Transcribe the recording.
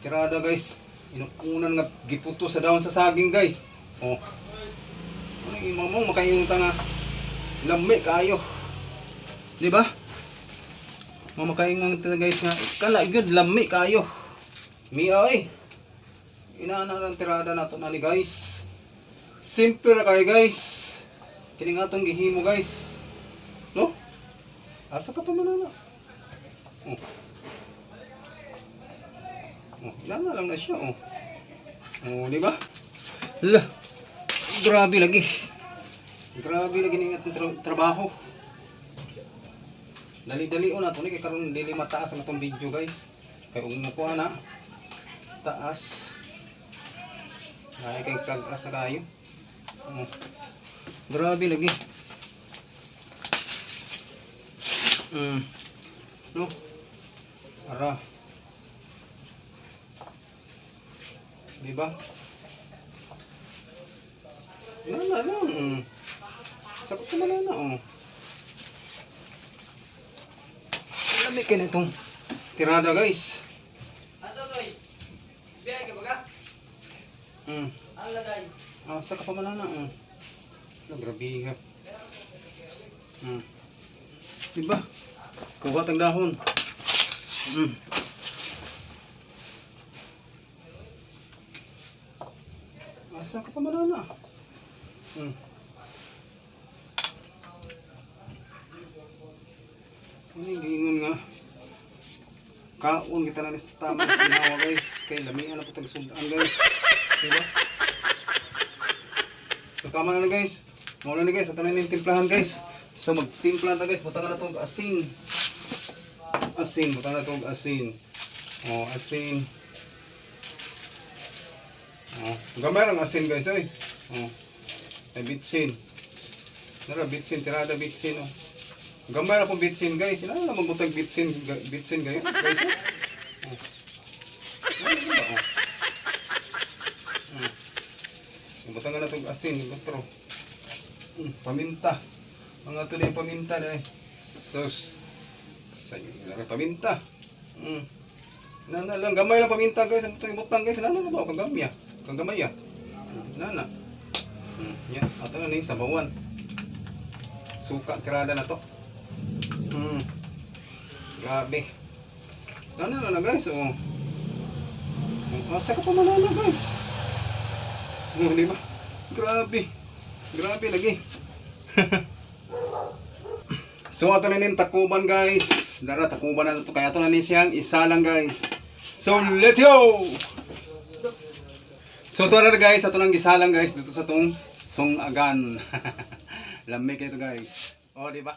tirada guys. Inuunan nga giputo sa daon sa saging guys. Oh. Ano yung mamong makayong tanga. Lami kayo. Di ba? Mamakayong nga guys nga. Kala good lami kayo. Mia eh. Inaana lang tirada nato na ni guys. Simple ra kayo guys. Kini nga atong gihimo guys. No? Asa ka pa manana? Oh. Oh, ilan na lang na siya, oh. Oh, di ba? Lah. Grabe lagi. Grabe lagi ning atong tra- trabaho. Dali-dali on ato ni kay karon dili mataas ang atong video, guys. Kay ug mo na taas. Ay kay kag-asa kayo. Oh. Grabe lagi. Mm. No. Ara. Di ba? Yan na lang. Mm. Sakot naman na oh. Lamig ka na itong tirada, guys. Ato toy. Biya ka baga? Mm. Ang lagay. Ah, saka pa man na, oh. Ano, grabe ka. Mm. Diba? Kuha tang dahon. Mm. Asa ka pa manana? Mm. Ini gingon nga. Kaon kita na ni tama sa guys. Kay lamian na po tag sudan guys. Diba? So tama na na guys. Muna na guys, ato na yung timplahan guys. So magtimpla na guys, butangan na itong asin. Asin, butangan na itong asin. Oh, asin. Oh, gamay ang asin guys, oy. Oh. Ay bitsin. Nara bitsin, tirada bitsin oh. Gamay na pong bitsin guys. Ina na magbutag bitsin, bitsin guys. Guys. Oh. Oh. Ano oh? Butangan na itong asin, lutro. Mm, paminta. Mga tuloy paminta na eh. Sus. Sayo na paminta. Mm. Nana lang, gamay lang paminta guys. Ang butang guys. Nana na ba? Kagamya. Kagamay ah. Mm, Nana. Mm, yan. Ato na ning sabawan. Suka, kirada na to. Mm. Grabe. Nana na na guys. Oh. Asa ka pa manana guys. Oh, di ba? Grabe. Grabe lagi. so ato na nin takuban guys. Dara takuban na to kaya ato na nin siyang isa lang guys. So let's go. So ito na guys, ato lang isa lang guys dito sa tong sungagan. Lamig ito guys. Oh, di ba?